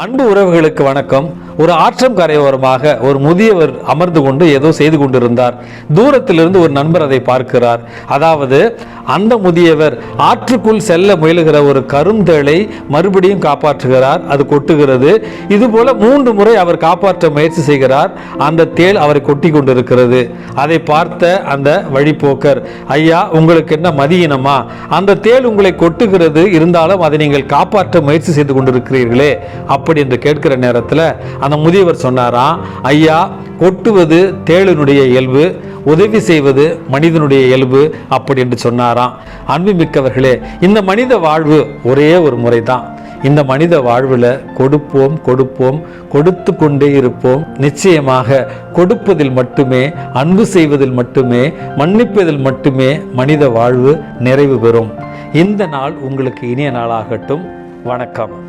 அன்பு உறவுகளுக்கு வணக்கம். ஒரு ஆற்றம் கரையோரமாக ஒரு முதியவர் அமர்ந்து கொண்டு ஏதோ செய்து கொண்டிருந்தார். தூரத்திலிருந்து ஒரு நண்பர் அதை பார்க்கிறார். அதாவது அந்த முதியவர் ஆற்றுக்குள் செல்ல முயலுகிற ஒரு கருந்தேளை மறுபடியும் காப்பாற்றுகிறார். அது கொட்டுகிறது. இதுபோல மூன்று முறை அவர் காப்பாற்ற முயற்சி செய்கிறார். அந்த தேள் அவரை கொட்டி கொண்டிருக்கிறது. அதை பார்த்த அந்த வழிப்போக்கர் ஐயா உங்களுக்கு என்ன மதியினமா? அந்த தேள் உங்களை கொட்டுகிறது. இருந்தாலும் அதை நீங்கள் காப்பாற்ற முயற்சி செய்து கொண்டிருக்கிறீர்களே. அப்படி என்று கேட்கிற நேரத்தில் அந்த முதியவர் சொன்னாராம் ஐயா கொட்டுவது தேளினுடைய இயல்பு உதவி செய்வது மனிதனுடைய இயல்பு அப்படி என்று சொன்னாராம். அன்புமிக்கவர்களே இந்த மனித வாழ்வு ஒரே ஒரு முறை தான் இந்த மனித வாழ்வில் கொடுப்போம் கொடுப்போம் கொடுத்து கொண்டே இருப்போம். நிச்சயமாக கொடுப்பதில் மட்டுமே அன்பு செய்வதில் மட்டுமே மன்னிப்பதில் மட்டுமே மனித வாழ்வு நிறைவு பெறும். இந்த நாள் உங்களுக்கு இனிய நாளாகட்டும். வணக்கம்.